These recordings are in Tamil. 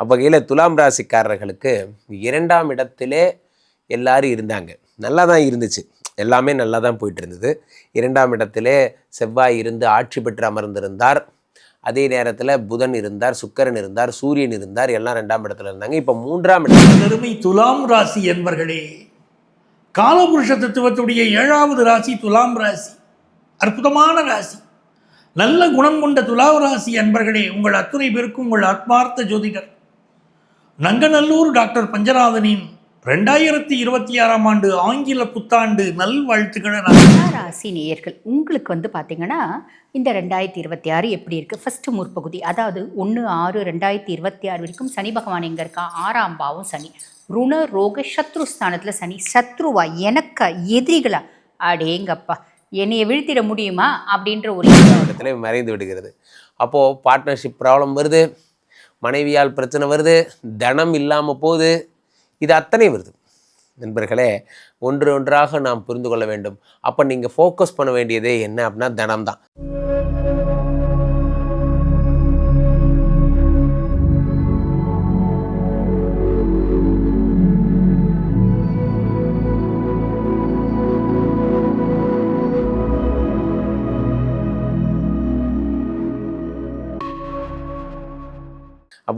அவ்வகையில் துலாம் ராசிக்காரர்களுக்கு இரண்டாம் இடத்திலே எல்லாரும் இருந்தாங்க. நல்லா தான் இருந்துச்சு. எல்லாமே நல்லா தான் போயிட்டு இருந்தது இரண்டாம் இடத்திலே செவ்வாய் இருந்து ஆட்சி பெற்று அமர்ந்திருந்தார். அதே நேரத்தில் புதன் இருந்தார் சுக்கரன் இருந்தார் சூரியன் இருந்தார். எல்லாம் ரெண்டாம் இடத்துல இருந்தாங்க. இப்போ மூன்றாம் இடம் அருமை துலாம் ராசி என்பர்களே காலபுருஷ தத்துவத்துடைய ஏழாவது ராசி துலாம் ராசி. அற்புதமான ராசி. நல்ல குணம் கொண்ட துலாம் ராசி என்பர்களே உங்கள் அத்துணை பேருக்கும் உங்கள் ஆத்மார்த்த ஜோதிடர். நங்கநல்லூர் டாக்டர் பஞ்சநாதனின் ரெண்டாயிரத்தி இருபத்தி ஆறாம் ஆண்டு ஆங்கில புத்தாண்டு நல்வாழ்த்துக்களை ராசி நேயர்கள் உங்களுக்கு வந்து பார்த்தீங்கன்னா இந்த ரெண்டாயிரத்தி இருபத்தி ஆறு எப்படி இருக்குது ஃபஸ்ட்டு முற்பகுதி அதாவது ஒன்று ஆறு ரெண்டாயிரத்தி இருபத்தி ஆறு வரைக்கும் சனி பகவான் எங்கே இருக்கா? ஆறாம் பாவம் சனி. ருண ரோக சத்ரு ஸ்தானத்தில் சனி. சத்ருவா எனக்கா எதிரிகளா? அடேங்கப்பா என்னைய வீழ்த்திட முடியுமா? அப்படின்ற ஒரு இடத்துல மறைந்து விடுகிறது. அப்போது பார்ட்னர்ஷிப் ப்ராப்ளம் வருது. மனைவியால் பிரச்சனை வருது தனம் இல்லாமல் போகுது இது அத்தனை வருது. நண்பர்களே ஒன்று ஒன்றாக நாம் புரிந்து கொள்ள வேண்டும். அப்போ நீங்கள் ஃபோக்கஸ் பண்ண வேண்டியதே என்ன அப்படின்னா தனம் தான்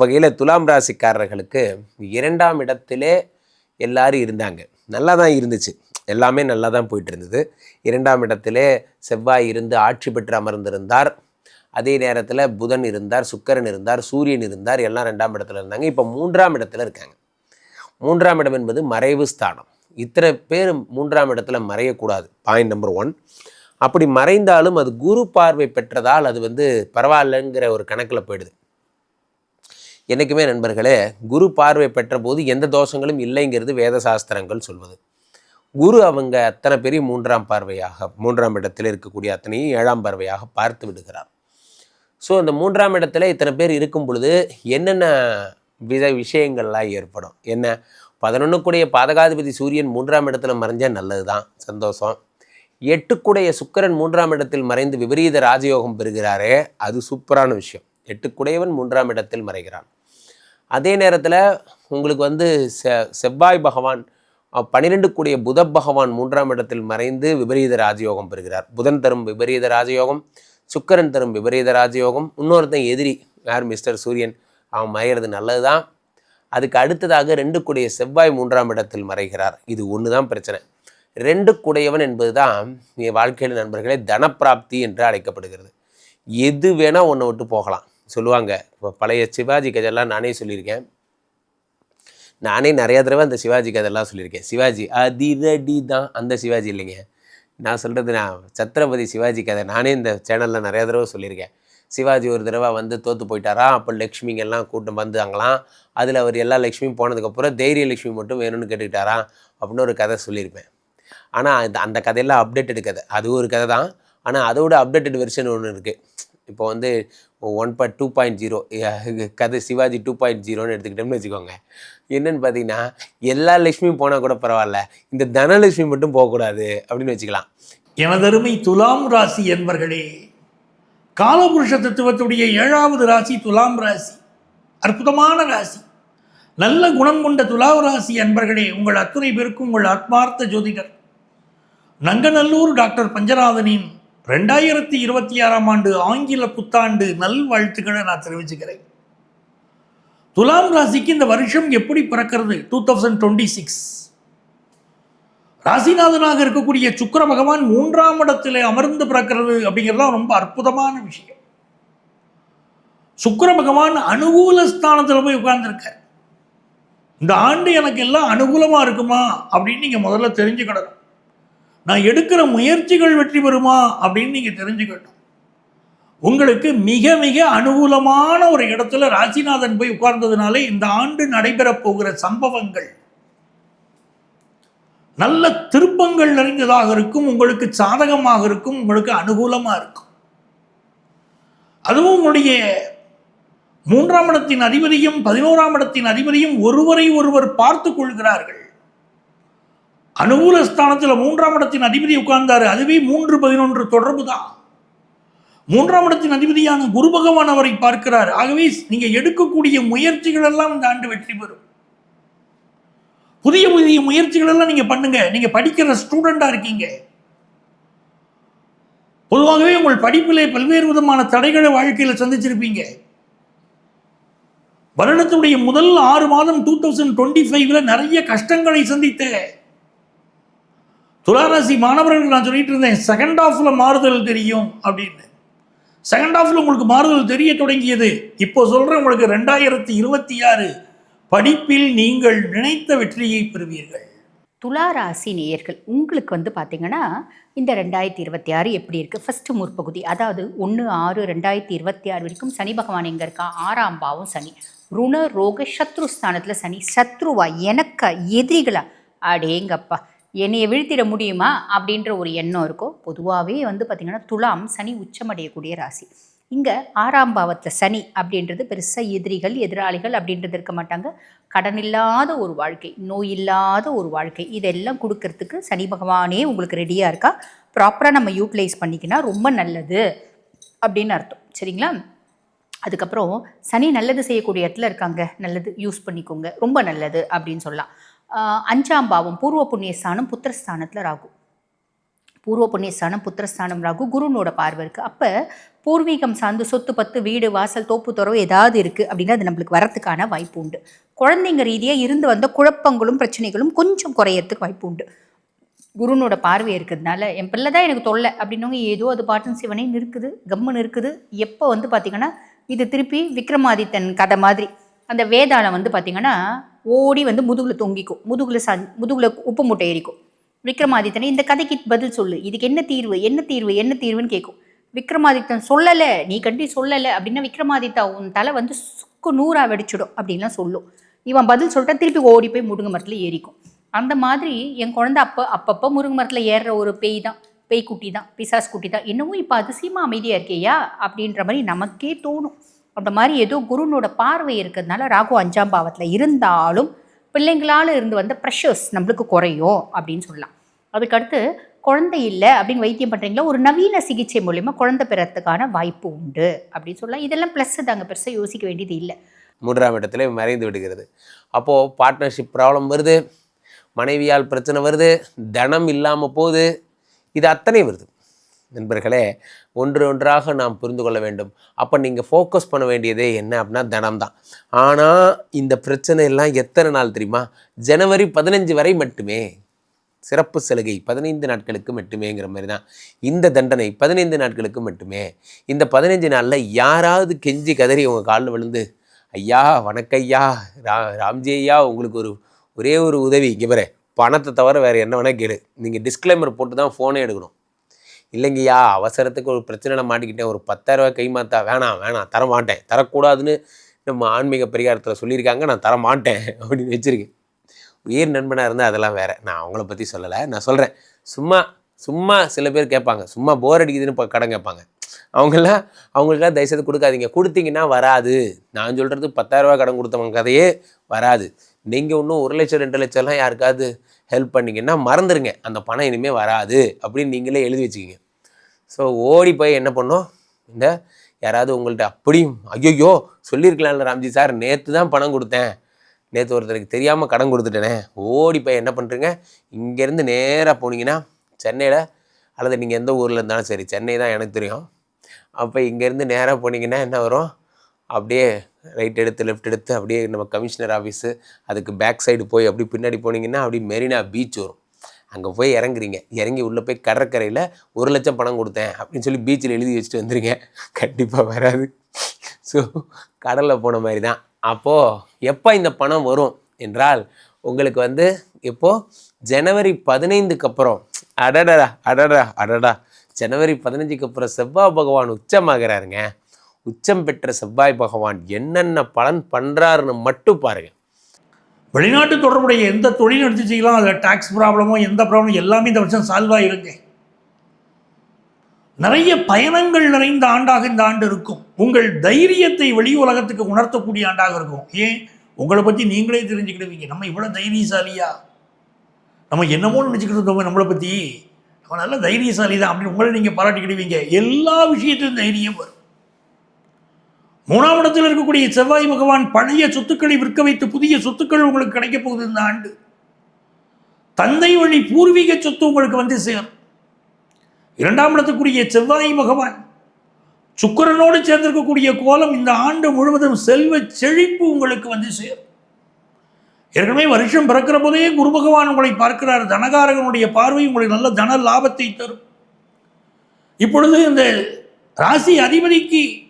வகையில் துலாம் ராசிக்காரர்களுக்கு இரண்டாம் இடத்திலே எல்லாரும் இருந்தாங்க. நல்லா தான் இருந்துச்சு. எல்லாமே நல்லா தான் போயிட்டு இருந்தது இரண்டாம் இடத்திலே செவ்வாய் இருந்து ஆட்சி பெற்று அமர்ந்திருந்தார். அதே நேரத்தில் புதன் இருந்தார் சுக்கரன் இருந்தார் சூரியன் இருந்தார். எல்லாம் ரெண்டாம் இடத்துல இருந்தாங்க. இப்போ மூன்றாம் இடத்துல இருக்காங்க. மூன்றாம் இடம் என்பது மறைவு ஸ்தானம். இத்தனை பேர் மூன்றாம் இடத்துல மறையக்கூடாது. பாயிண்ட் நம்பர் ஒன் அப்படி மறைந்தாலும் அது குரு பார்வை பெற்றதால் அது வந்து பரவாயில்லைங்கிற ஒரு கணக்கில் போயிடுது. என்றைக்குமே நண்பர்களே குரு பார்வை பெற்ற போது எந்த தோஷங்களும் இல்லைங்கிறது வேத சாஸ்திரங்கள் சொல்வது. குரு அவங்க அத்தனை பெரிய மூன்றாம் பார்வையாக மூன்றாம் இடத்தில் இருக்கக்கூடிய அத்தனையும் ஏழாம் பார்வையாக பார்த்து விடுகிறார். ஸோ அந்த மூன்றாம் இடத்துல இத்தனை பேர் இருக்கும் பொழுது என்னென்ன வித விஷயங்கள்லாம் ஏற்படும்? என்ன? பதினொன்றுக்குடைய பாதகாதிபதி சூரியன் மூன்றாம் இடத்துல மறைஞ்சால் நல்லது தான் சந்தோஷம். எட்டுக்குடைய சுக்கிரன் மூன்றாம் இடத்தில் மறைந்து விபரீத ராஜயோகம் பெறுகிறாரே அது சூப்பரான விஷயம். எட்டுக்குடையவன் மூன்றாம் இடத்தில் மறைகிறான். அதே நேரத்தில் உங்களுக்கு வந்து செ செவ்வாய் பகவான் பனிரெண்டு பன்னிரெண்டு கூடிய புத பகவான் மூன்றாம் இடத்தில் மறைந்து விபரீத ராஜயோகம் பெறுகிறார். புதன் தரும் விபரீத ராஜயோகம் சுக்கரன் தரும் விபரீத ராஜயோகம் இன்னொருத்தன் எதிரி யார் மிஸ்டர் சூரியன்? அவன் மறைகிறது நல்லது தான் அதுக்கு அடுத்ததாக ரெண்டு கூடிய செவ்வாய் மூன்றாம் இடத்தில் மறைகிறார். இது ஒன்று தான் பிரச்சனை. ரெண்டு கூடையவன் என்பது தான் என் வாழ்க்கையில் நண்பர்களே தனப்பிராப்தி என்று அழைக்கப்படுகிறது. எது வேணால் ஒன்றை விட்டு போகலாம். சொல்லுவாங்க. இப்போ பழைய சிவாஜி கதையெல்லாம் நானே சொல்லியிருக்கேன். நானே நிறைய தடவை அந்த சிவாஜி கதையெல்லாம் சொல்லியிருக்கேன். சிவாஜி அதிரடி தான் அந்த சிவாஜி இல்லைங்க. நான் சொல்கிறது நான் சத்ரபதி சிவாஜி கதை. நானே இந்த சேனலில் நிறையா தடவை சொல்லியிருக்கேன். சிவாஜி ஒரு தடவை வந்து தோற்று போயிட்டாராம் அப்போ லக்ஷ்மிங்கெல்லாம் கூட்டம் வந்தாங்களாம் அதில் அவர் எல்லா லக்ஷ்மியும் போனதுக்கப்புறம் தைரிய லக்ஷ்மி மட்டும் வேணும்னு கேட்டுக்கிட்டாராம் அப்படின்னு ஒரு கதை சொல்லியிருப்பேன். ஆனால் அந்த அந்த கதையெல்லாம் அப்டேட்டட் கதை. அது ஒரு கதை தான் ஆனால் அதோட அப்டேட்டட் வெர்ஷன் ஒன்று இருக்குது இப்போ வந்து one point two point zero கதை சிவாஜி டூ பாயிண்ட் ஜீரோன்னு எடுத்துக்கிட்டோம்னு வச்சுக்கோங்க. என்னென்னு பார்த்தீங்கன்னா எல்லா லக்ஷ்மியும் போனால் கூட பரவாயில்ல இந்த தனலட்சுமி மட்டும் போகக்கூடாது அப்படின்னு வச்சுக்கலாம். எனதருமை துலாம் ராசி என்பர்களே காலபுருஷ தத்துவத்துடைய ஏழாவது ராசி துலாம் ராசி. அற்புதமான ராசி. நல்ல குணம் கொண்ட துலாம் ராசி என்பர்களே உங்கள் அத்துணை பேருக்கும் உங்கள் ஆத்மார்த்த ஜோதிடர். நங்கநல்லூர் டாக்டர் பஞ்சநாதனின் ரெண்டாயிரத்தி இருபத்தி ஆறாம் ஆண்டு ஆங்கில புத்தாண்டு நல்வாழ்த்துக்களை நான் தெரிவிச்சுக்கிறேன். துலாம் ராசிக்கு இந்த வருஷம் எப்படி பிறக்கிறது? டூ தௌசண்ட் டுவெண்ட்டி சிக்ஸ் ராசிநாதனாக இருக்கக்கூடிய சுக்கர பகவான் மூன்றாம் இடத்தில் அமர்ந்து பிறக்கிறது அப்படிங்கிறது ரொம்ப அற்புதமான விஷயம். சுக்கர பகவான் அனுகூல ஸ்தானத்தில் போய் உட்கார்ந்துருக்கார். இந்த ஆண்டு எனக்கு எல்லாம் அனுகூலமாக இருக்குமா அப்படின்னு நீங்கள் முதல்ல தெரிஞ்சுக்கணும். நான் எடுக்கிற முயற்சிகள் வெற்றி பெறுமா அப்படின்னு நீங்கள் தெரிஞ்சுக்கணும். உங்களுக்கு மிக மிக அனுகூலமான ஒரு இடத்துல ராசிநாதன் போய் உட்கார்ந்ததுனாலே இந்த ஆண்டு நடைபெறப் போகிற சம்பவங்கள். நல்ல திருப்பங்கள் நிறைந்ததாக இருக்கும் உங்களுக்கு சாதகமாக இருக்கும் உங்களுக்கு அனுகூலமாக இருக்கும். அதுவும் உங்களுடைய மூன்றாம் இடத்தின் அதிபதியும் பதினோராம் இடத்தின் அதிபதியும் ஒருவரை ஒருவர் பார்த்து கொள்கிறார்கள். அனுகூல ஸ்தானத்தில் மூன்றாம் இடத்தின் அதிபதி உட்கார்ந்தார். அதுவே மூன்று பதினொன்று தொடர்பு தான் மூன்றாம் இடத்தின் அதிபதியான குரு பகவான் அவரை பார்க்கிறார். ஆகவே நீங்கள் எடுக்கக்கூடிய முயற்சிகள் எல்லாம் இந்த ஆண்டு வெற்றி பெறும். புதிய புதிய முயற்சிகள் எல்லாம் நீங்க பண்ணுங்க. நீங்கள் படிக்கிற ஸ்டூடெண்டாக இருக்கீங்க. பொதுவாகவே உங்கள் படிப்பிலே பல்வேறு விதமான தடைகளை வாழ்க்கையில் சந்திச்சிருப்பீங்க. வருடத்துடைய முதல் ஆறு மாதம் டூ தௌசண்ட் டுவெண்ட்டி ஃபைவ்ல நிறைய கஷ்டங்களை சந்தித்த துளாராசி மாணவர்கள் நான் சொல்லிட்டு இருந்தேன் செகண்ட் ஆஃபில் மாறுதல் தெரியும் அப்படின்னு. செகண்ட் ஹாஃப்ல உங்களுக்கு மாறுதல் தெரிய தொடங்கியது. இப்போ சொல்கிறேன் உங்களுக்கு ரெண்டாயிரத்தி இருபத்தி ஆறு படிப்பில் நீங்கள் நினைத்த வெற்றியை பெறுவீர்கள். துலா ராசி நேயர்கள் உங்களுக்கு வந்து பார்த்தீங்கன்னா இந்த ரெண்டாயிரத்தி இருபத்தி ஆறு எப்படி இருக்குது ஃபஸ்ட்டு முற்பகுதி அதாவது ஒன்று ஆறு ரெண்டாயிரத்தி இருபத்தி ஆறு வரைக்கும் சனி பகவான் எங்கே இருக்கா? ஆறாம் பாவம் சனி. ருண ரோக சத்ரு ஸ்தானத்தில் சனி. சத்ருவா எனக்கா எதிரிகளா? அடேங்கப்பா. என்னையை வீழ்த்திட முடியுமா? அப்படின்ற ஒரு எண்ணம் இருக்கும். பொதுவாகவே வந்து பார்த்திங்கன்னா துலாம் சனி உச்சமடையக்கூடிய ராசி. இங்கே ஆறாம் பாவத்தில் சனி அப்படின்றது பெருசாக எதிரிகள் எதிராளிகள் அப்படின்றது இருக்க மாட்டாங்க. கடன் இல்லாத ஒரு வாழ்க்கை நோய் இல்லாத ஒரு வாழ்க்கை. இதெல்லாம் கொடுக்கறதுக்கு சனி பகவானே உங்களுக்கு ரெடியாக இருக்கா? ப்ராப்பராக நம்ம யூட்டிலைஸ் பண்ணிக்கினா ரொம்ப நல்லது அப்படின்னு அர்த்தம். சரிங்களா? அதுக்கப்புறம் சனி நல்லது செய்யக்கூடிய இடத்துல இருக்காங்க. நல்லது யூஸ் பண்ணிக்கோங்க. ரொம்ப நல்லது அப்படின்னு சொல்லலாம். அஞ்சாம் பாவம் பூர்வ புண்ணியஸ்தானம் புத்திரஸ்தானத்தில் ராகு. பூர்வ புண்ணியஸ்தானம் புத்திரஸ்தானம் ராகு குருனோட பார்வை இருக்குது அப்போ பூர்வீகம் சார்ந்து சொத்து பத்து வீடு வாசல் தோப்பு துறவு ஏதாவது இருக்குது அப்படின்னா அது நம்மளுக்கு வரத்துக்கான வாய்ப்பு உண்டு. குழந்தைங்க ரீதியாக இருந்து வந்த குழப்பங்களும் பிரச்சனைகளும் கொஞ்சம் குறையறதுக்கு வாய்ப்பு உண்டு. குருனோட பார்வை இருக்கிறதுனால என் பிள்ளை தான் எனக்கு தொல்லை அப்படின்னவங்க ஏதோ அது பாட்டன் சிவனே இருக்குது கம்முன்னு இருக்குது. எப்போ வந்து பார்த்திங்கன்னா இது திருப்பி விக்ரமாதித்தன் கதை மாதிரி அந்த வேதாளம் வந்து பார்த்திங்கன்னா ஓடி வந்து முதுகில் தொங்கிக்கும். முதுகில் சந் முதுகில் உப்பு மூட்டை ஏறிக்கும் விக்ரமாதித்தனை இந்த கதைக்கு பதில் சொல்லு. இதுக்கு என்ன தீர்வு? என்ன தீர்வு? என்ன தீர்வுன்னு கேட்கும் விக்ரமாதித்தன் சொல்லலை. நீ கண்டி சொல்லலை அப்படின்னா விக்ரமாதித்தா உன் தலை வந்து சுக்கு நூறா வெடிச்சிடும் அப்படின்லாம் சொல்லும். இவன் பதில் சொல்லிட்டா திருப்பி ஓடி போய் முருங்கை மரத்தில் ஏறிக்கும். அந்த மாதிரி என் குழந்தை அப்போ அப்பப்போ முருங்கை மரத்தில் ஏறுற ஒரு பேய் தான். பேய் குட்டி தான். பிசாஸ் குட்டி தான். என்னவோ இப்போ அதிசயமாக அமைதியாக இருக்கேயா? அப்படின்ற மாதிரி நமக்கே தோணும். அந்த மாதிரி ஏதோ குருனோட பார்வை இருக்கிறதுனால ராகு அஞ்சாம் பாவத்தில் இருந்தாலும் பிள்ளைங்களால் இருந்து வந்த ப்ரெஷர்ஸ் நம்மளுக்கு குறையும் அப்படின்னு சொல்லலாம். அதுக்கடுத்து குழந்தை இல்லை அப்படின்னு வைத்தியம் பண்ணுறீங்களா ஒரு நவீன சிகிச்சை மூலிமா குழந்தை பெறத்துக்கான வாய்ப்பு உண்டு அப்படின்னு சொல்லலாம். இதெல்லாம் ப்ளஸ் தாங்க பெருசாக யோசிக்க வேண்டியது இல்லை. மூன்றாம் இடத்துல மறைந்து விடுகிறது. அப்போது பார்ட்னர்ஷிப் ப்ராப்ளம் வருது மனைவியால் பிரச்சனை வருது தனம் இல்லாமல் போகுது இது அத்தனை வருது. நண்பர்களே ஒன்று ஒன்றாக நாம் புரிந்து கொள்ள வேண்டும். அப்போ நீங்கள் ஃபோக்கஸ் பண்ண வேண்டியதே என்ன அப்படின்னா தனம் தான் ஆனால் இந்த பிரச்சனை எல்லாம் எத்தனை நாள் தெரியுமா? ஜனவரி பதினஞ்சு வரை மட்டுமே. சிறப்பு சலுகை பதினைந்து நாட்களுக்கு மட்டுமேங்கிற மாதிரி தான் இந்த தண்டனை பதினைந்து நாட்களுக்கு மட்டுமே. இந்த பதினைஞ்சு நாளில் யாராவது கெஞ்சி கதறி உங்கள் காலில் விழுந்து ஐயா வணக்கையா ரா ராம்ஜி ஐயா உங்களுக்கு ஒரு ஒரே ஒரு உதவி. இங்கே பாரு பணத்தை தவிர வேறு என்ன வேணால் கேடு நீங்கள் டிஸ்க்ளைமர் போட்டு தான் ஃபோனே எடுக்கணும். இல்லைங்கய்யா அவசரத்துக்கு ஒரு பிரச்சனையில் மாட்டிக்கிட்டேன். ஒரு பத்தாயிரரூவா கைமாத்தா வேணாம் வேணாம் தர மாட்டேன் தரக்கூடாதுன்னு நம்ம ஆன்மீக பரிகாரத்தில் சொல்லியிருக்காங்க. நான் தர மாட்டேன் அப்படின்னு வச்சுருக்கேன். உயிர் நண்பனாக இருந்தால் அதெல்லாம் வேறு. நான் அவங்கள பற்றி சொல்லலை. நான் சொல்கிறேன் சும்மா சும்மா சில பேர் கேட்பாங்க. சும்மா போர் அடிக்குதுன்னு இப்போ கடன் கேட்பாங்க. அவங்களாம் அவங்களுக்காக தயவுசெய்து கொடுக்காதீங்க. கொடுத்தீங்கன்னா வராது. நான் சொல்கிறது பத்தாயிரரூவா கடன் கொடுத்தவங்க கதையே வராது. நீங்கள் இன்னும் ஒரு லட்சம் ரெண்டு லட்சம்லாம் யாருக்காவது ஹெல்ப் பண்ணிங்கன்னா மறந்துடுங்க அந்த பணம் இனிமேல் வராது அப்படின்னு நீங்களே எழுதி வச்சுக்கிங்க. ஸோ ஓடி போய் என்ன பண்ணோம்? இந்த யாராவது உங்கள்கிட்ட அப்படியும் ஐயோயோ சொல்லியிருக்கலாம்ல ராம்ஜி சார் நேற்று தான் பணம் கொடுத்தேன். நேற்று ஒருத்தருக்கு தெரியாமல் கடன் கொடுத்துட்டேனே. ஓடி போய் என்ன பண்ணுறீங்க இங்கேருந்து நேராக போனீங்கன்னா சென்னையில் அல்லது நீங்கள் எந்த ஊரில் இருந்தாலும் சரி சென்னை தான் எனக்கு தெரியும். அப்போ இங்கேருந்து நேராக போனீங்கன்னா என்ன வரும்? அப்படியே ரைட் எடுத்து லெஃப்ட் எடுத்து அப்படியே நம்ம கமிஷனர் ஆஃபீஸு அதுக்கு பேக் சைடு போய் அப்படி பின்னாடி போனீங்கன்னா அப்படி மெரினா பீச் வரும். அங்கே போய் இறங்குறீங்க. இறங்கி உள்ளே போய் கடற்கரையில் ஒரு லட்சம் பணம் கொடுத்தேன் அப்படின்னு சொல்லி பீச்சில் எழுதி வச்சுட்டு வந்துருங்க. கண்டிப்பாக வராது. ஸோ கடலில் போன மாதிரி தான் அப்போது எப்போ இந்த பணம் வரும் என்றால் உங்களுக்கு வந்து இப்போது ஜனவரி பதினைந்துக்கு அப்புறம் அடடா அடடா அடடா ஜனவரி பதினஞ்சுக்கு அப்புறம் செவ்வாய் பகவான் உச்சமாகிறாருங்க. உச்சம் பெற்ற செவ்வாய் பகவான் என்னென்ன பலன் பண்ணுறாருன்னு மட்டும் பாருங்கள் வெளிநாட்டு தொடர்புடைய எந்த தொழில் எடுத்து செய்யலாம் அதில் டேக்ஸ் ப்ராப்ளமோ எந்த ப்ராப்ளம் எல்லாமே இந்த வருஷம் சால்வ் ஆகிருங்க நிறைய பயணங்கள் நிறைந்த ஆண்டாக இந்த ஆண்டு இருக்கும். உங்கள் தைரியத்தை வெளி உலகத்துக்கு உணர்த்தக்கூடிய ஆண்டாக இருக்கும். ஏன்? உங்களை பற்றி நீங்களே தெரிஞ்சுக்கிடுவீங்க. நம்ம இவ்வளோ தைரியசாலியா? நம்ம என்னமோ நினச்சிக்கிட்டு இருந்தோம் நம்மளை பற்றி நம்ம நல்ல தைரியசாலி தான் அப்படின்னு உங்களை நீங்கள் பாராட்டிக்கிடுவீங்க. எல்லா விஷயத்திலும் தைரியம் வரும். மூணாம் இடத்தில் இருக்கக்கூடிய செவ்வாய் பகவான் பழைய சொத்துக்களை விற்க வைத்து புதிய சொத்துக்கள் உங்களுக்கு கிடைக்கப் போகுது இந்த ஆண்டு. தந்தை வழி பூர்வீக சொத்து உங்களுக்கு வந்து சேரும். இரண்டாம் இடத்துக்குரிய செவ்வாய் பகவான் சுக்கிரனோடு சேர்ந்திருக்கக்கூடிய கோலம் இந்த ஆண்டு முழுவதும் செல்வ செழிப்பு உங்களுக்கு வந்து சேரும். ஏற்கனவே வருஷம் பிறக்கிற போதே குரு பகவான் உங்களை பார்க்கிறார். தனகாரகனுடைய பார்வை உங்களுக்கு நல்ல தன லாபத்தை தரும். இப்பொழுது இந்த ராசி அதிபதிக்கு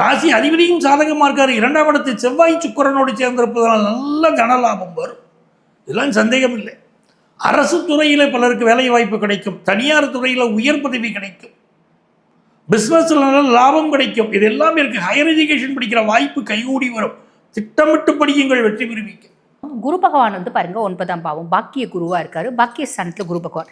ராசி அதிபதியும் சாதகமாக இருக்கார். இரண்டாம் இடத்து செவ்வாய் சுக்கரனோடு சேர்ந்திருப்பதனால் நல்ல தன லாபம் வரும். இதெல்லாம் சந்தேகம் இல்லை அரசு துறையில் பலருக்கு வேலை வாய்ப்பு கிடைக்கும். தனியார் துறையில் உயர் பதவி கிடைக்கும். பிஸ்னஸில் நல்ல லாபம் கிடைக்கும். இது எல்லாமே இருக்குது ஹையர் எஜுகேஷன் படிக்கிற வாய்ப்பு கைகூடி வரும். திட்டமிட்டு படியுங்கள் வெற்றி பெறுவீங்க குரு பகவான் வந்து பாருங்க ஒன்பதாம் பாவம். பாக்கிய குருவாக இருக்கார். பாக்கிய ஸ்தானத்தில் குரு பகவான்.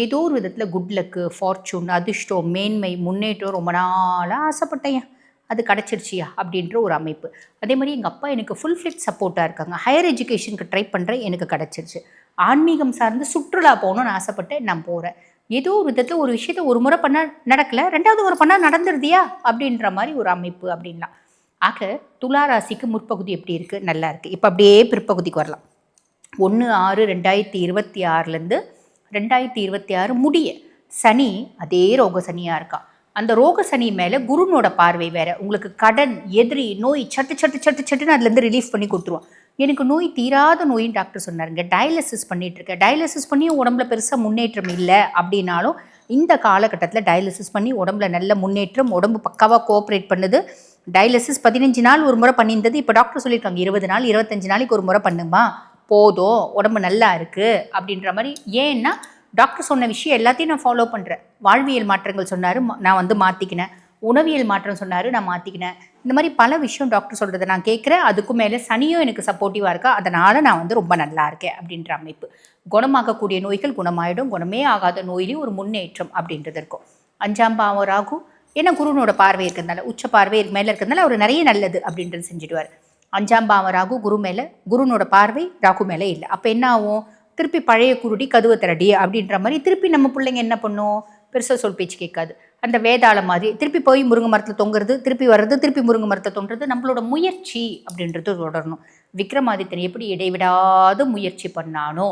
ஏதோ ஒரு விதத்தில் குட் லக்கு ஃபார்ச்சூன் அதிர்ஷ்டம் மேன்மை முன்னேற்றம் ரொம்ப நாளாக ஆசைப்பட்டேன். அது கிடச்சிருச்சியா அப்படின்ற ஒரு அமைப்பு. அதே மாதிரி எங்கள் அப்பா எனக்கு ஃபுல் ஃபிளிட் சப்போர்ட்டாக இருக்காங்க. ஹையர் எஜுகேஷனுக்கு ட்ரை பண்ணுறேன் எனக்கு கிடச்சிருச்சு. ஆன்மீகம் சார்ந்து சுற்றுலா போகணும்னு ஆசைப்பட்டேன் நான் போகிறேன் ஏதோ ஒரு விதத்தில் ஒரு விஷயத்த ஒரு முறை பண்ணால் நடக்கலை ரெண்டாவது ஒரு பண்ணால் நடந்துருதியா அப்படின்ற மாதிரி ஒரு அமைப்பு அப்படின்லாம். ஆக துலா ராசிக்கு முற்பகுதி எப்படி இருக்குது நல்லா இருக்குது இப்போ அப்படியே பிற்பகுதிக்கு வரலாம். ஒன்று ஆறு ரெண்டாயிரத்தி இருபத்தி ஆறுலேருந்து ரெண்டாயிரத்தி இருபத்தி ஆறு முடிய சனி அதே ரோக சனியாக இருக்கான் அந்த ரோக சனி மேலே குருனோட பார்வை வேற. உங்களுக்கு கடன் எதிரி நோய் சட்டு சட்டு சட்டு சட்டுன்னு அதுலேருந்து ரிலீஃப் பண்ணி கொடுத்துருவோம். எனக்கு நோய் தீராத நோயின்னு டாக்டர் சொன்னாருங்க. டயாலிசிஸ் பண்ணிட்டுருக்கேன் டயாலிசிஸ் பண்ணியும் உடம்புல பெருசாக முன்னேற்றம் இல்லை அப்படின்னாலும் இந்த காலகட்டத்தில் டயாலிசிஸ் பண்ணி உடம்புல நல்ல முன்னேற்றம் உடம்பு பக்காவாக கோஆப்ரேட் பண்ணுது. டயாலிசிஸ் பதினஞ்சு நாள் ஒரு முறை பண்ணியிருந்தது. இப்போ டாக்டர் சொல்லியிருக்காங்க இருபது நாள் இருபத்தஞ்சு நாளைக்கு ஒரு முறை பண்ணுமா? போதும். உடம்பு நல்லா இருக்குது அப்படின்ற மாதிரி ஏன்னா டாக்டர் சொன்ன விஷயம் எல்லாத்தையும் நான் ஃபாலோ பண்ணுறேன் வாழ்வியல் மாற்றங்கள் சொன்னார் நான் வந்து மாற்றிக்கினேன் உணவியல் மாற்றம் சொன்னார் நான் மாற்றிக்கினேன் இந்த மாதிரி பல விஷயம் டாக்டர் சொல்கிறத நான் கேட்குறேன். அதுக்கும் மேலே சனியும் எனக்கு சப்போர்ட்டிவாக இருக்கா? அதனால் நான் வந்து ரொம்ப நல்லா இருக்கேன் அப்படின்ற அமைப்பு. குணமாகக்கூடிய நோய்கள் குணமாயிடும். குணமே ஆகாத நோயிலையும் ஒரு முன்னேற்றம் அப்படின்றது இருக்கும். அஞ்சாம் பாவம் ராகு ஏன்னா குருனோட பார்வை இருக்கிறதுனால உச்ச பார்வை மேலே இருக்கிறதுனால அவர் நிறைய நல்லது அப்படின்றது செஞ்சுடுவார். அஞ்சாம் பாவம் ராகு குரு மேலே குருனோட பார்வை ராகு மேலே இல்லை. அப்போ என்ன ஆகும்? திருப்பி பழைய குருடி கதுவை திரடி அப்படின்ற மாதிரி திருப்பி நம்ம பிள்ளைங்க என்ன பண்ணும்? பெருசாக சொல் பேச்சு கேட்காது. அந்த வேதாளம் மாதிரி திருப்பி போய் முருங்கை மரத்தில் தொங்குறது திருப்பி வர்றது திருப்பி முருங்கை மரத்தை தொங்குறது நம்மளோட முயற்சி அப்படின்றது தொடரணும். விக்ரமாதித்தன் எப்படி இடைவிடாத முயற்சி பண்ணானோ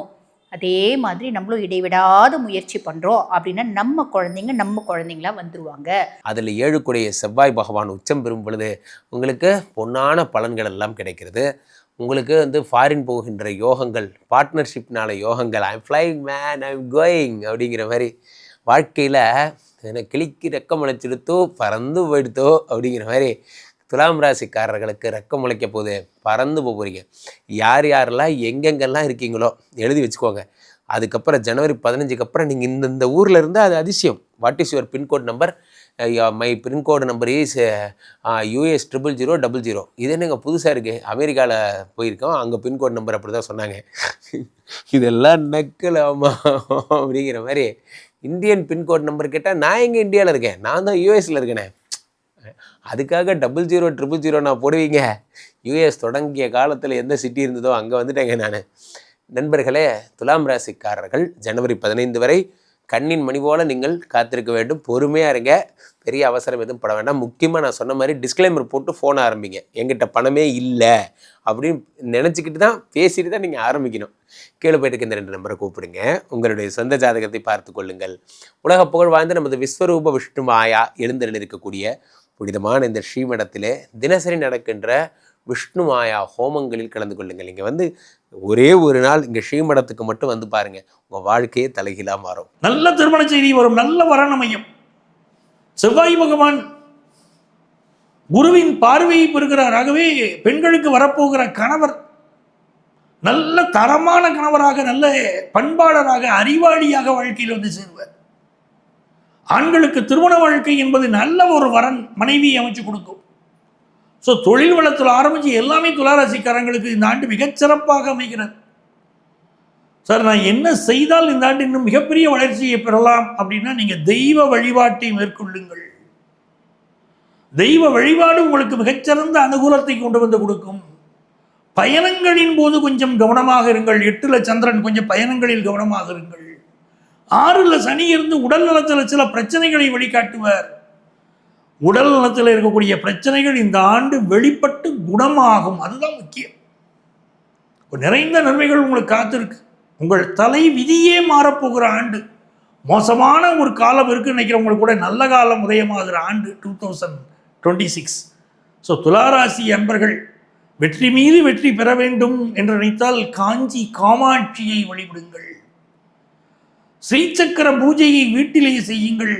அதே மாதிரி நம்மளும் இடைவிடாத முயற்சி பண்ணுறோம் அப்படின்னா நம்ம குழந்தைங்க நம்ம குழந்தைங்களா வந்துருவாங்க. அதில் ஏழுக்குடைய செவ்வாய் பகவான் உச்சம் பெறும் பொழுது உங்களுக்கு பொன்னான பலன்கள் எல்லாம் கிடைக்கிறது. உங்களுக்கு வந்து ஃபாரின் போகின்ற யோகங்கள் பார்ட்னர்ஷிப்னால யோகங்கள் I'm flying man I'm going அப்படிங்கிற மாதிரி வாழ்க்கையில் என்ன கிளிக்கு ரெக்கம் முளைச்சிடுத்தோ பறந்து போயிடுத்தோ அப்படிங்கிற மாதிரி துலாம் ராசிக்காரர்களுக்கு ரெக்கம் முளைக்க போகுது பறந்து போக போகிறீங்க யார் யாரெல்லாம் எங்கெங்கெல்லாம் இருக்கீங்களோ எழுதி வச்சுக்கோங்க. அதுக்கப்புறம் ஜனவரி பதினஞ்சுக்கு அப்புறம் நீங்கள் இந்த இந்த ஊரில் இருந்தால் அது அதிசயம். What is your pin code number my pin code number is US triple zero double zero இது என்னங்க புதுசாக இருக்குது அமெரிக்காவில் போயிருக்கோம் அங்கே பின்கோட் நம்பர் அப்படி தான் சொன்னாங்க. இதெல்லாம் நக்கலாமா? அப்படிங்கிற மாதிரி. இந்தியன் பின்கோட் நம்பர் கேட்டால் நான் எங்கே இந்தியாவில் இருக்கேன்? நான் தான் யூஎஸில் இருக்கேனே. அதுக்காக டபுள் ஜீரோ ட்ரிபிள் ஜீரோ நான் போடுவீங்க. யூஎஸ் தொடங்கிய காலத்தில் எந்த சிட்டி இருந்ததோ அங்கே வந்துட்டேங்க நான். நண்பர்களே துலாம் ராசிக்காரர்கள் ஜனவரி பதினைந்து வரை கண்ணின் மணி போல நீங்கள் காத்திருக்க வேண்டும். பொறுமையாக இருங்க. பெரிய அவசரம் எதுவும் பட வேண்டாம். முக்கியமாக நான் சொன்ன மாதிரி டிஸ்க்ளைமர் போட்டு ஃபோன் ஆரம்பிங்க. எங்கிட்ட பணமே இல்லை அப்படின்னு நினச்சிக்கிட்டு தான் பேசிட்டு தான் நீங்கள் ஆரம்பிக்கணும். கீழே போயிட்டு இந்த ரெண்டு நம்பரை கூப்பிடுங்க. உங்களுடைய சொந்த ஜாதகத்தை பார்த்து கொள்ளுங்கள். உலக புகழ் வாய்ந்த நமது விஸ்வரூப விஷ்ணு மாயா எழுந்து இருக்கக்கூடிய புனிதமான இந்த ஸ்ரீமடத்திலே தினசரி நடக்கின்ற விஷ்ணு மாயா ஹோமங்களில் கலந்து கொள்ளுங்கள். இங்கே வந்து ஒரே ஒரு நாள் இங்கே ஸ்ரீமடத்துக்கு மட்டும் வந்து பாருங்கள் உங்கள் வாழ்க்கையே தலைகீழாக மாறும். நல்ல திருமண செய்தி வரும் நல்ல வரண அமையும் செவ்வாய் பகவான் குருவின் பார்வையை பெறுகிறார். ஆகவே பெண்களுக்கு வரப்போகிற கணவர் நல்ல தரமான கணவராக நல்ல பண்பாளராக அறிவாளியாக வாழ்க்கையில் வந்து சேருவார். ஆண்களுக்கு திருமண வாழ்க்கை என்பது நல்ல ஒரு வரன் மனைவியை அமைச்சு கொடுக்கும். ஸோ தொழில் வளத்தில் ஆரம்பித்து எல்லாமே துளாராசிக்காரங்களுக்கு இந்த ஆண்டு மிகச்சிறப்பாக அமைகிறது. சார் நான் என்ன செய்தால் இந்த ஆண்டு இன்னும் மிகப்பெரிய வளர்ச்சியை பெறலாம் அப்படின்னா நீங்கள் தெய்வ வழிபாட்டை மேற்கொள்ளுங்கள். தெய்வ வழிபாடு உங்களுக்கு மிகச்சிறந்த அனுகூலத்தை கொண்டு வந்து கொடுக்கும். பயணங்களின் போது கொஞ்சம் கவனமாக இருங்கள். எட்டில் சந்திரன் கொஞ்சம் பயணங்களில் கவனமாக இருங்கள். ஆறில் சனி இருந்து உடல் நலத்தில் சில பிரச்சனைகளை வழிகாட்டுவார். உடல் நலத்தில் இருக்கக்கூடிய பிரச்சனைகள் இந்த ஆண்டு வெளிப்பட்டு குணமாகும். அதுதான் முக்கியம். நிறைந்த நன்மைகள் உங்களுக்கு காத்திருக்கு. உங்கள் தலை விதியே மாறப்போகிற ஆண்டு. மோசமான ஒரு காலம் இருக்குன்னு நினைக்கிறவங்களுக்கு கூட நல்ல காலம் உதயமாகிற ஆண்டு two thousand twenty six so துளாராசி அன்பர்கள் வெற்றி மீது வெற்றி பெற வேண்டும் என்று நினைத்தால் காஞ்சி காமாட்சியை வழிபடுங்கள். ஸ்ரீசக்கர பூஜையை வீட்டிலேயே செய்யுங்கள்.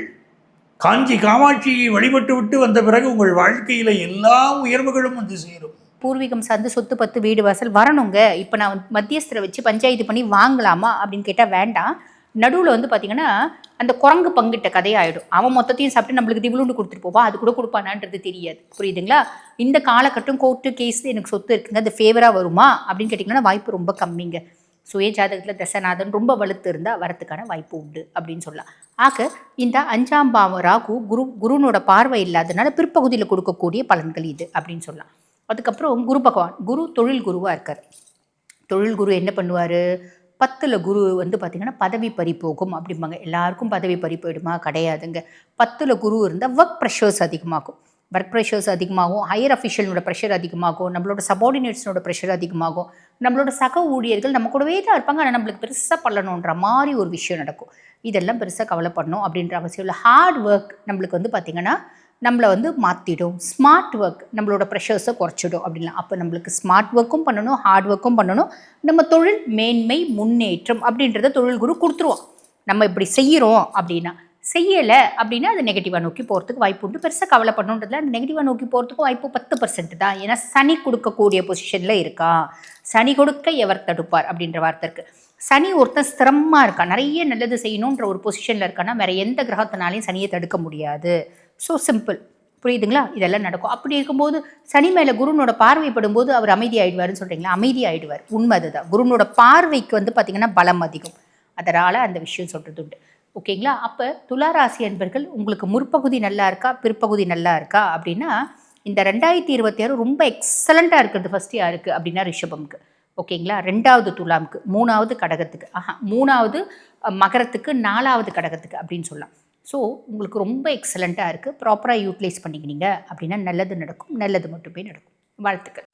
காஞ்சி காமாட்சியை வழிபட்டு விட்டு வந்த பிறகு உங்கள் வாழ்க்கையில் எல்லா உயர்வுகளும் வந்து சேரும். பூர்வீகம் சார்ந்து சொத்து பத்து வீடு வாசல் வரணுங்க. இப்போ நான் மத்தியஸ்தரை வச்சு பஞ்சாயத்து பண்ணி வாங்கலாமா அப்படின்னு கேட்டால் வேண்டாம். நடுவில் வந்து பார்த்தீங்கன்னா அந்த குரங்கு பங்கிட்ட கதையாயிடும். அவன் மொத்தத்தையும் சாப்பிட்டு நம்மளுக்கு திவிலுண்டு கொடுத்துட்டு போவா அது கூட கொடுப்பானான்றது தெரியாது. புரியுதுங்களா? இந்த காலகட்டம் கோர்ட்டு கேஸ் எனக்கு சொத்து இருக்குங்க. அது ஃபேவராக வருமா? அப்படின்னு கேட்டிங்கன்னா வாய்ப்பு ரொம்ப கம்மிங்க. சுய ஜாதகத்தில் தசநாதன் ரொம்ப வலுத்து இருந்தால் வரத்துக்கான வாய்ப்பு உண்டு அப்படின்னு சொல்லலாம். ஆக இந்த அஞ்சாம் பாவம் ராகு குரு குருனோட பார்வை இல்லாதனால பிற்பகுதியில் கொடுக்கக்கூடிய பலன்கள் இது அப்படின்னு சொல்லலாம். அதுக்கப்புறம் குரு பகவான் குரு தொழில் குருவாக இருக்கார். தொழில் குரு என்ன பண்ணுவார்? பத்தில் குரு வந்து பார்த்திங்கன்னா பதவி பறி போகும் அப்படிம்பாங்க. எல்லாருக்கும் பதவி பறி போயிடுமா? கிடையாதுங்க. பத்தில் குரு இருந்தால் ஒர்க் ப்ரெஷர்ஸ் அதிகமாகும். ஒர்க் ப்ரெஷர்ஸ் அதிகமாகும் ஹையர் அஃபிஷியலோட ப்ரெஷர் அதிகமாகும் நம்மளோட சபார்டினேட்ஸனோட ப்ரெஷர் அதிகமாகும் நம்மளோட சக ஊழியர்கள் நம்ம கூடவே தான் இருப்பாங்க. ஆனால் நம்மளுக்கு பெருசாக பண்ணணுன்ற மாதிரி ஒரு விஷயம் நடக்கும். இதெல்லாம் பெருசாக கவலைப்படணும் அப்படின்ற அவசியம் இல்லை ஹார்ட் ஒர்க் நம்மளுக்கு வந்து பார்த்திங்கன்னா நம்மளை வந்து மாற்றிடும் ஸ்மார்ட் ஒர்க் நம்மளோட ப்ரெஷர்ஸை குறைச்சிடும் அப்படின்லாம். அப்போ நம்மளுக்கு ஸ்மார்ட் ஒர்க்கும் பண்ணணும் ஹார்ட் ஒர்க்கும் பண்ணணும். நம்ம தொழில் மேன்மை முன்னேற்றம் அப்படின்றத தொழில் குரு கொடுத்துருவோம் நம்ம இப்படி செய்கிறோம் அப்படின்னா செய்யலை அப்படின்னா அது நெகட்டிவாக நோக்கி போகிறதுக்கு வாய்ப்பு உண்டு. பெருசாக கவலைப்படணுன்றதுல அந்த நெகட்டிவாக நோக்கி போகிறதுக்கு வாய்ப்பு பத்து பர்சன்ட் தான். ஏன்னா சனி கொடுக்கக்கூடிய பொசிஷனில் இருக்கா? சனி கொடுக்க எவர் தடுப்பார் அப்படின்ற வார்த்தை இருக்குது சனி ஒருத்தன் ஸ்திரமாக இருக்கான் நிறைய நல்லது செய்யணுன்ற ஒரு பொசிஷனில் இருக்கான்னா வேறு எந்த கிரகத்தினாலையும் சனியை தடுக்க முடியாது. ஸோ சிம்பிள் புரியுதுங்களா? இதெல்லாம் நடக்கும். அப்படி இருக்கும்போது சனி மேலே குருனோட பார்வைப்படும் போது அவர் அமைதி சொல்கிறீங்களா அமைதி ஆயிடுவார் உண்மை அதுதான். குருனோட பார்வைக்கு வந்து பார்த்திங்கன்னா பலம் அதிகம். அதனால் அந்த விஷயம் சொல்கிறது உண்டு. ஓகேங்களா? அப்போ துளாராசி அன்பர்கள் உங்களுக்கு முற்பகுதி நல்லா இருக்கா? பிற்பகுதி நல்லா இருக்கா? அப்படின்னா இந்த ரெண்டாயிரத்தி இருபத்தி ஆறு ரொம்ப எக்ஸலண்ட்டாக இருக்கிறது ஃபஸ்ட் யாருக்கு? அப்படின்னா ரிஷபம்க்கு. ஓகேங்களா? ரெண்டாவது துலாமுக்கு மூணாவது கடகத்துக்கு. ஆஹா மூணாவது மகரத்துக்கு நாலாவது கடகத்துக்கு அப்படின்னு சொல்லலாம். ஸோ உங்களுக்கு ரொம்ப எக்ஸலண்ட்டாக இருக்குது ப்ராப்பராக யூட்டிலைஸ் பண்ணிக்கினீங்க அப்படின்னா நல்லது நடக்கும். நல்லது மட்டுமே நடக்கும். வாழ்த்துக்கள்.